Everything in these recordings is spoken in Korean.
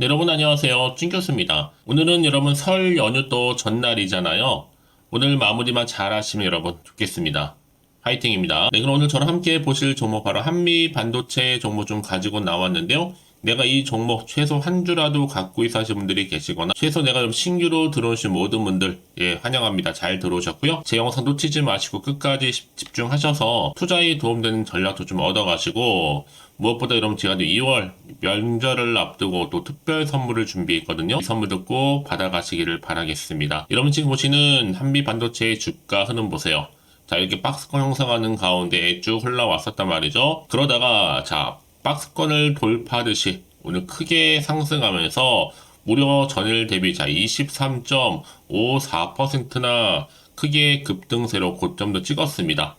네, 여러분 안녕하세요. 찐교수입니다. 오늘은 여러분 설 연휴 또 전날이잖아요. 오늘 마무리만 잘 하시면 여러분 좋겠습니다. 화이팅입니다. 네, 그럼 오늘 저랑 함께 보실 종목 바로 한미 반도체 종목 좀 가지고 나왔는데요. 내가 이 종목 최소 한 주라도 갖고 있어 하시는 분들이 계시거나 최소 내가 좀 신규로 들어오신 모든 분들 예 환영합니다. 잘 들어오셨고요. 제 영상 놓치지 마시고 끝까지 시- 집중하셔서 투자에 도움되는 전략도 좀 얻어가시고 무엇보다 여러분 제가 이제 2월 명절을 앞두고 또 특별 선물을 준비했거든요. 이 선물도 꼭 받아가시기를 바라겠습니다. 여러분 지금 보시는 한미 반도체의 주가 흐름 보세요. 자 이렇게 박스권 형성하는 가운데 쭉 흘러왔었단 말이죠. 그러다가 자 박스권을 돌파하듯이 오늘 크게 상승하면서 무려 전일 대비 자 23.54%나 크게 급등세로 고점도 찍었습니다.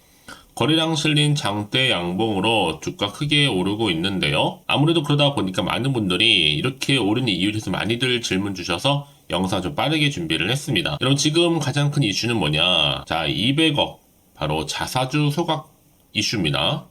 거래량 실린 장대 양봉으로 주가 크게 오르고 있는데요. 아무래도 그러다 보니까 많은 분들이 이렇게 오르는 이유에 대해서 많이들 질문 주셔서 영상 좀 빠르게 준비를 했습니다. 여러분 지금 가장 큰 이슈는 뭐냐? 자 200억 바로 자사주 소각 이슈입니다.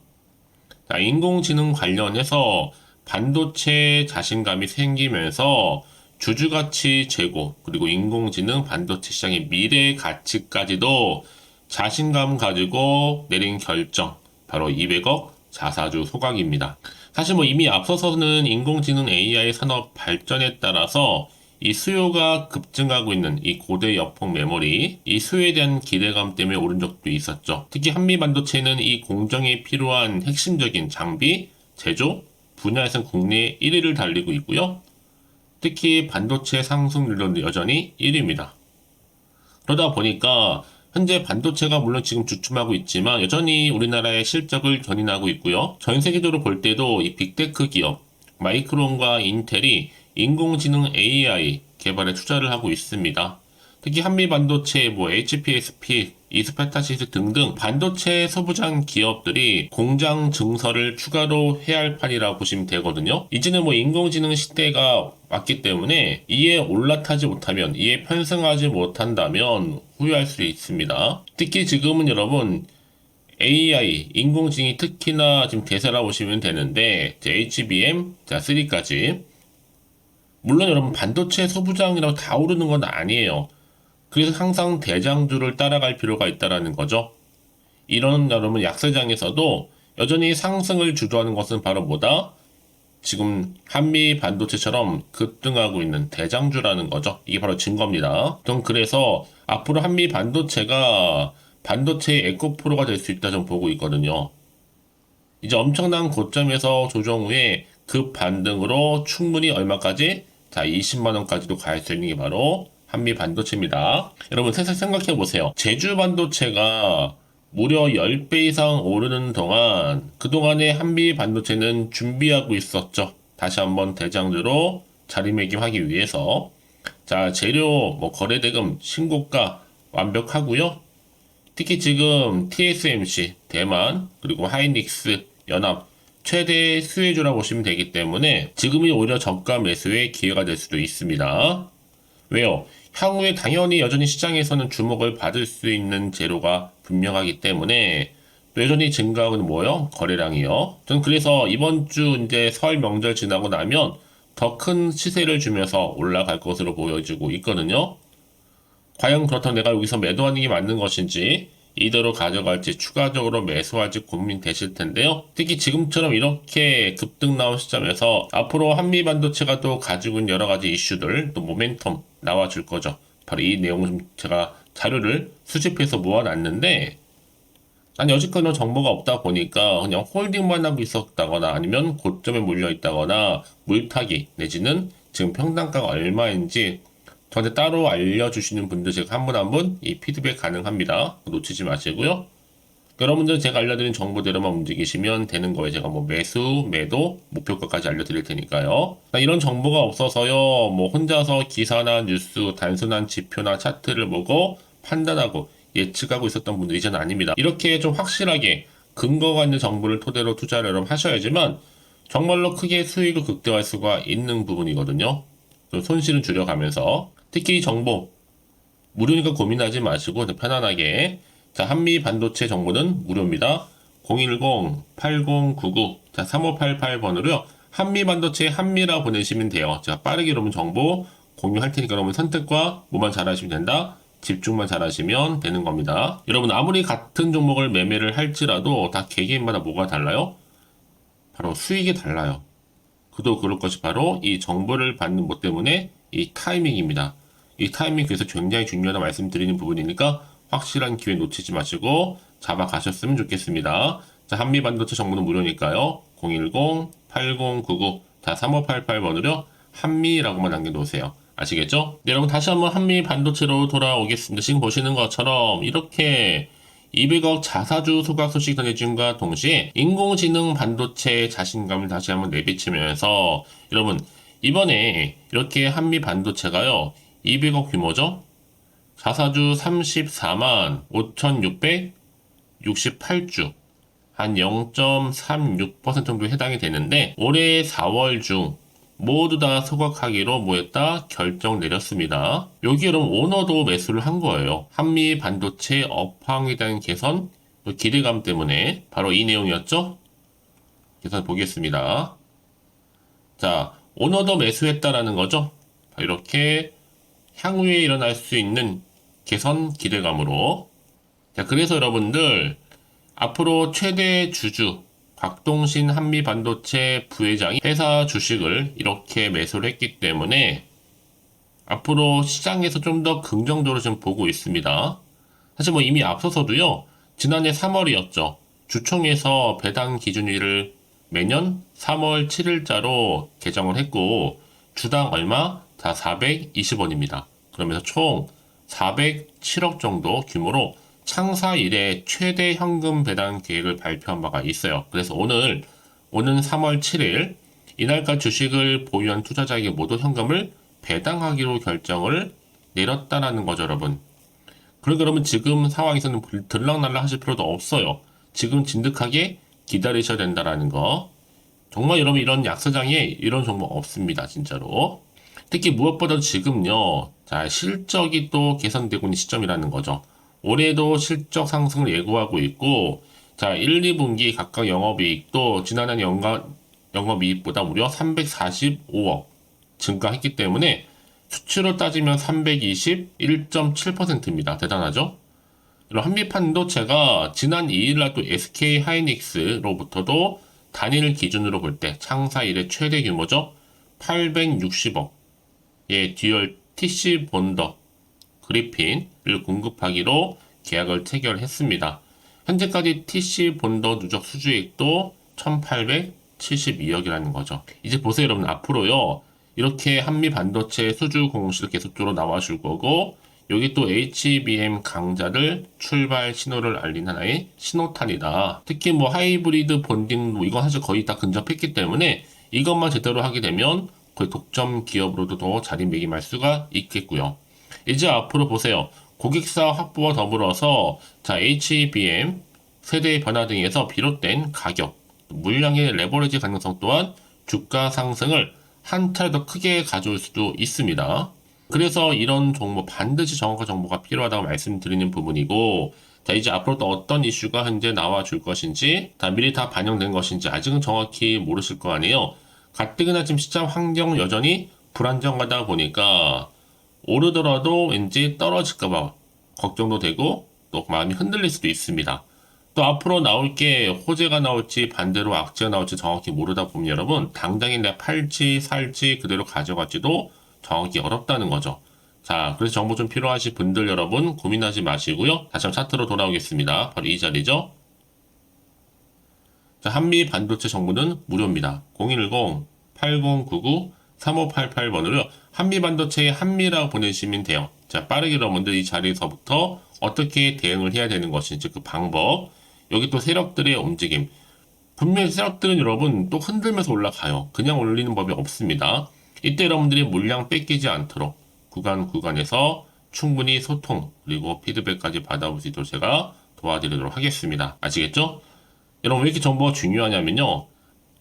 자, 인공지능 관련해서 반도체 자신감이 생기면서 주주가치 제고 그리고 인공지능 반도체 시장의 미래 가치까지도 자신감 가지고 내린 결정 바로 200억 자사주 소각입니다. 사실 뭐 이미 앞서서는 인공지능 AI 산업 발전에 따라서 이 수요가 급증하고 있는 이 고대 여폭 메모리, 이 수요에 대한 기대감 때문에 오른 적도 있었죠. 특히 한미 반도체는 이 공정에 필요한 핵심적인 장비, 제조, 분야에서는 국내 1위를 달리고 있고요. 특히 반도체 상승률도 여전히 1위입니다. 그러다 보니까 현재 반도체가 물론 지금 주춤하고 있지만 여전히 우리나라의 실적을 견인하고 있고요. 전 세계적으로 볼 때도 이 빅테크 기업 마이크론과 인텔이 인공지능 AI 개발에 투자를 하고 있습니다. 특히 한미 반도체, 뭐 HPSP, 이스페타시스 등등 반도체 소부장 기업들이 공장 증설을 추가로 해야 할 판이라고 보시면 되거든요. 이제는 뭐 인공지능 시대가 왔기 때문에 이에 올라타지 못하면 이에 편승하지 못한다면 후회할 수 있습니다. 특히 지금은 여러분 AI, 인공지능이 특히나 지금 대세라 보시면 되는데 HBM, 자 3까지 물론 여러분 반도체 소부장이라고 다 오르는 건 아니에요. 그래서 항상 대장주를 따라갈 필요가 있다라는 거죠. 이런 여러분 약세장에서도 여전히 상승을 주도하는 것은 바로 뭐다? 지금 한미 반도체처럼 급등하고 있는 대장주라는 거죠. 이게 바로 증거입니다. 전 그래서 앞으로 한미 반도체가 반도체의 에코프로가 될 수 있다 좀 보고 있거든요. 이제 엄청난 고점에서 조정 후에 급 반등으로 충분히 얼마까지? 자, 20만 원까지도 갈 수 있는 게 바로 한미 반도체입니다. 여러분 살짝 생각해 보세요. 제주 반도체가 무려 10배 이상 오르는 동안 그동안에 한미 반도체는 준비하고 있었죠. 다시 한번 대장주로 자리매김하기 위해서 자, 재료 뭐 거래 대금 신고가 완벽하고요. 특히 지금 TSMC, 대만, 그리고 하이닉스, 연합 최대 수혜주라 보시면 되기 때문에 지금이 오히려 저가 매수의 기회가 될 수도 있습니다. 왜요? 향후에 당연히 여전히 시장에서는 주목을 받을 수 있는 재료가 분명하기 때문에 또 여전히 증가하는 뭐요? 거래량이요. 저는 그래서 이번 주 이제 설 명절 지나고 나면 더 큰 시세를 주면서 올라갈 것으로 보여지고 있거든요. 과연 그렇다면 내가 여기서 매도하는 게 맞는 것인지 이대로 가져갈지 추가적으로 매수할지 고민되실 텐데요. 특히 지금처럼 이렇게 급등 나온 시점에서 앞으로 한미 반도체가 또 가지고 있는 여러 가지 이슈들 또 모멘텀 나와줄 거죠. 바로 이 내용을 좀 제가 자료를 수집해서 모아놨는데 난 여지껏은 정보가 없다 보니까 그냥 홀딩만 하고 있었다거나 아니면 고점에 몰려 있다거나 물타기 내지는 지금 평단가가 얼마인지 저한테 따로 알려주시는 분들 제가 한 분 한 분 이 피드백 가능합니다. 놓치지 마시고요. 여러분들 제가 알려드린 정보대로만 움직이시면 되는 거예요. 제가 뭐 매수, 매도, 목표가까지 알려드릴 테니까요. 나 이런 정보가 없어서요. 뭐 혼자서 기사나 뉴스, 단순한 지표나 차트를 보고 판단하고 예측하고 있었던 분들 이제는 아닙니다. 이렇게 좀 확실하게 근거가 있는 정보를 토대로 투자를 여러분 하셔야지만 정말로 크게 수익을 극대화할 수가 있는 부분이거든요. 좀 손실은 줄여가면서 특히 이 정보 무료니까 고민하지 마시고 편안하게 자 한미 반도체 정보는 무료입니다. 010-8099 자 3588번으로요 한미 반도체 한미라 보내시면 돼요. 제가 빠르게 여러분 정보 공유할 테니까 여러분 선택과 뭐만 잘하시면 된다. 집중만 잘하시면 되는 겁니다. 여러분 아무리 같은 종목을 매매를 할지라도 다 개개인마다 뭐가 달라요? 바로 수익이 달라요. 그도 그럴 것이 바로 이 정보를 받는 것 때문에 이 타이밍입니다. 이 타이밍 그래서 굉장히 중요하다 말씀드리는 부분이니까 확실한 기회 놓치지 마시고 잡아가셨으면 좋겠습니다. 자, 한미 반도체 정보는 무료니까요. 010-8099 자, 3588번으로 한미라고만 남겨놓으세요. 아시겠죠? 네, 여러분 다시 한번 한미 반도체로 돌아오겠습니다. 지금 보시는 것처럼 이렇게 200억 자사주 소각 소식 전해준과 동시에 인공지능 반도체 자신감을 다시 한번 내비치면서 여러분 이번에 이렇게 한미 반도체가요 200억 규모죠 자사주 34만 5,668주 한 0.36% 정도 해당이 되는데 올해 4월 중 모두 다 소각하기로 뭐했다 결정 내렸습니다. 여기 여러분 오너도 매수를 한 거예요. 한미 반도체 업황에 대한 개선 기대감 때문에 바로 이 내용이었죠. 계산 보겠습니다. 자, 오너도 매수했다라는 거죠. 이렇게 향후에 일어날 수 있는 개선 기대감으로. 자, 그래서 여러분들 앞으로 최대 주주 곽동신 한미반도체 부회장이 회사 주식을 이렇게 매수를 했기 때문에 앞으로 시장에서 좀 더 긍정적으로 지금 보고 있습니다. 사실 뭐 이미 앞서서도요, 지난해 3월이었죠. 주총에서 배당 기준일을 매년 3월 7일자로 개정을 했고, 주당 얼마? 다 420원입니다. 그러면서 총 407억 정도 규모로 창사 이래 최대 현금 배당 계획을 발표한 바가 있어요. 그래서 오늘 오는 3월 7일 이날까 주식을 보유한 투자자에게 모두 현금을 배당하기로 결정을 내렸다라는 거죠, 여러분. 그러니까 여러분 지금 상황에서는 들락날락 하실 필요도 없어요. 지금 진득하게 기다리셔야 된다라는 거. 정말 여러분 이런 약사장에 이런 종목 없습니다, 진짜로. 특히 무엇보다도 지금요, 자, 실적이 또 개선되고 있는 시점이라는 거죠. 올해도 실적 상승을 예고하고 있고, 자, 1, 2분기 각각 영업이익도 지난해 연간 영업이익보다 무려 345억 증가했기 때문에 수치로 따지면 321.7%입니다. 대단하죠? 이런 한미판도체가 지난 2일날 또 SK 하이닉스로부터도 단일 기준으로 볼 때 창사 이래 최대 규모죠. 860억. 의 듀얼 TC 본더 그리핀을 공급하기로 계약을 체결했습니다. 현재까지 TC 본더 누적 수주액도 1872억이라는 거죠. 이제 보세요 여러분 앞으로요. 이렇게 한미 반도체 수주 공시도 계속적으로 나와줄 거고 여기 또 HBM 강자를 출발 신호를 알린 하나의 신호탄이다. 특히 뭐 하이브리드 본딩 뭐 이건 사실 거의 다 근접했기 때문에 이것만 제대로 하게 되면 거의 독점 기업으로도 더 자리매김할 수가 있겠고요. 이제 앞으로 보세요. 고객사 확보와 더불어서 자 HBM 세대 변화 등에서 비롯된 가격, 물량의 레버리지 가능성 또한 주가 상승을 한 차례 더 크게 가져올 수도 있습니다. 그래서 이런 정보 반드시 정확한 정보가 필요하다고 말씀드리는 부분이고 자 이제 앞으로 또 어떤 이슈가 현재 나와 줄 것인지 다 미리 다 반영된 것인지 아직은 정확히 모르실 거 아니에요. 가뜩이나 지금 시장 환경 여전히 불안정하다 보니까 오르더라도 왠지 떨어질까봐 걱정도 되고 또 마음이 흔들릴 수도 있습니다. 또 앞으로 나올 게 호재가 나올지 반대로 악재가 나올지 정확히 모르다 보면 여러분 당장에 내가 팔지 살지 그대로 가져갈지도 정확히 어렵다는 거죠. 자, 그래서 정보 좀 필요하신 분들 여러분 고민하지 마시고요. 다시 한번 차트로 돌아오겠습니다. 바로 이 자리죠. 자, 한미 반도체 정보는 무료입니다. 010-8099-3588번으로 한미 반도체에 한미라고 보내시면 돼요. 자, 빠르게 여러분들 이 자리에서부터 어떻게 대응을 해야 되는 것인지 그 방법, 여기 또 세력들의 움직임. 분명히 세력들은 여러분 또 흔들면서 올라가요. 그냥 올리는 법이 없습니다. 이때 여러분들이 물량 뺏기지 않도록 구간 구간에서 충분히 소통 그리고 피드백까지 받아볼 수 있도록 제가 도와드리도록 하겠습니다. 아시겠죠? 여러분 왜 이렇게 정보가 중요하냐면요.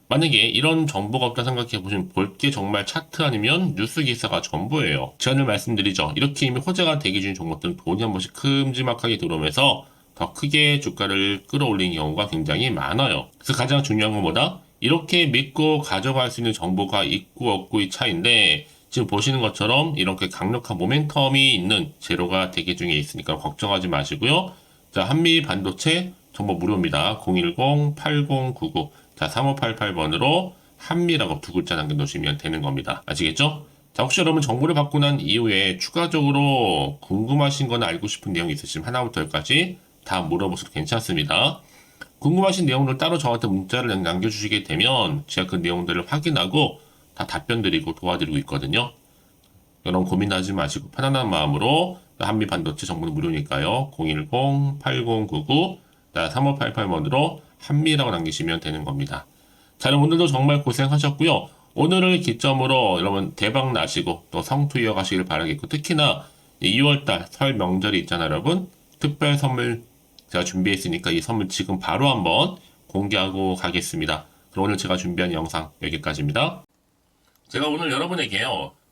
만약에 이런 정보가 없다 생각해 보시면 볼 게 정말 차트 아니면 뉴스 기사가 전부예요. 제가 말씀드리죠. 이렇게 이미 호재가 대기 중인 종목들은 돈이 한 번씩 큼지막하게 들어오면서 더 크게 주가를 끌어올리는 경우가 굉장히 많아요. 그래서 가장 중요한 건 뭐다? 이렇게 믿고 가져갈 수 있는 정보가 있고 없고의 차이인데 지금 보시는 것처럼 이렇게 강력한 모멘텀이 있는 재료가 대기 중에 있으니까 걱정하지 마시고요. 자, 한미 반도체 정보 무료입니다. 010-8099. 자, 3588번으로 한미라고 두 글자 남겨놓으시면 되는 겁니다. 아시겠죠? 자, 혹시 여러분 정보를 받고 난 이후에 추가적으로 궁금하신 거나 알고 싶은 내용이 있으시면 하나부터 열까지 다 물어보셔도 괜찮습니다. 궁금하신 내용을 따로 저한테 문자를 남겨주시게 되면 제가 그 내용들을 확인하고 다 답변 드리고 도와드리고 있거든요. 여러분 고민하지 마시고 편안한 마음으로 한미 반도체 정보는 무료니까요. 010-8099 3588번으로 한미라고 남기시면 되는 겁니다. 자, 여러분 오늘도 정말 고생하셨고요. 오늘을 기점으로 여러분 대박 나시고 또 성투 이어가시길 바라겠고 특히나 2월달 설 명절이 있잖아요, 여러분. 특별 선물 제가 준비했으니까 이 선물 지금 바로 한번 공개하고 가겠습니다. 그럼 오늘 제가 준비한 영상 여기까지입니다. 제가 오늘 여러분에게요.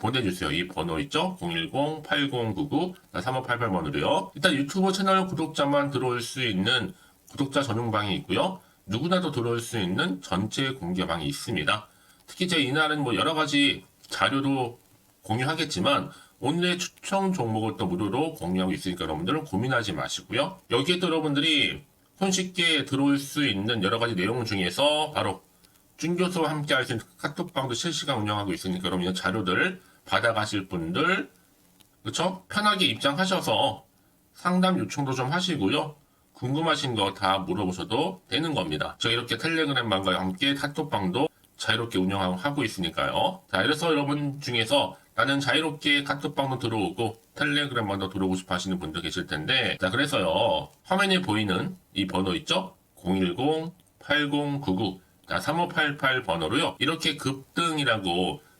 보내주세요. 이 번호 있죠? 010-8099-3588번으로요. 일단 유튜브 채널 구독자만 들어올 수 있는 구독자 전용방이 있고요. 누구나도 들어올 수 있는 전체 공개방이 있습니다. 특히 제 이날은 뭐 여러 가지 자료도 공유하겠지만 오늘의 추천 종목을 또 무료로 공유하고 있으니까 여러분들은 고민하지 마시고요. 여기에 또 여러분들이 손쉽게 들어올 수 있는 여러 가지 내용 중에서 바로 준 교수와 함께 할 수 있는 카톡방도 실시간 운영하고 있으니까 여러분 이 자료들 받아가실 분들 그쵸? 편하게 입장하셔서 상담 요청도 좀 하시고요. 궁금하신 거 다 물어보셔도 되는 겁니다. 저 이렇게 텔레그램방과 함께 카톡방도 자유롭게 운영하고 있으니까요. 자, 이래서 여러분 중에서 나는 자유롭게 카톡방도 들어오고 텔레그램방도 들어오고 싶어 하시는 분들 계실 텐데, 자, 그래서요. 화면에 보이는 이 번호 있죠? 010-8099, 자, 3588 번호로요. 이렇게 급등이라고